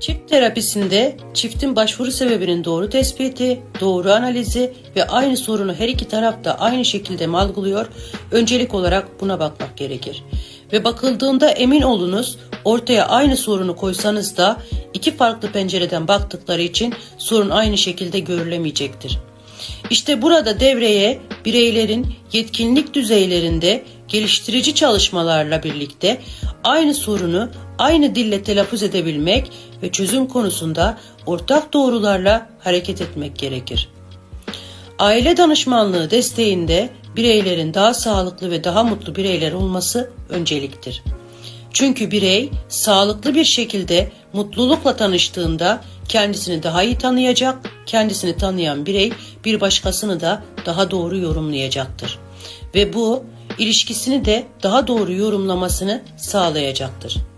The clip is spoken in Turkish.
Çift terapisinde çiftin başvuru sebebinin doğru tespiti, doğru analizi ve aynı sorunu her iki taraf da aynı şekilde mi algılıyor? Öncelik olarak buna bakmak gerekir. Ve bakıldığında emin olunuz ortaya aynı sorunu koysanız da iki farklı pencereden baktıkları için sorun aynı şekilde görülemeyecektir. İşte burada devreye bireylerin yetkinlik düzeylerinde geliştirici çalışmalarla birlikte aynı sorunu aynı dille telaffuz edebilmek ve çözüm konusunda ortak doğrularla hareket etmek gerekir. Aile danışmanlığı desteğinde bireylerin daha sağlıklı ve daha mutlu bireyler olması önceliktir. Çünkü birey sağlıklı bir şekilde mutlulukla tanıştığında kendisini daha iyi tanıyacak, kendisini tanıyan birey bir başkasını da daha doğru yorumlayacaktır. Ve bu ilişkisini de daha doğru yorumlamasını sağlayacaktır.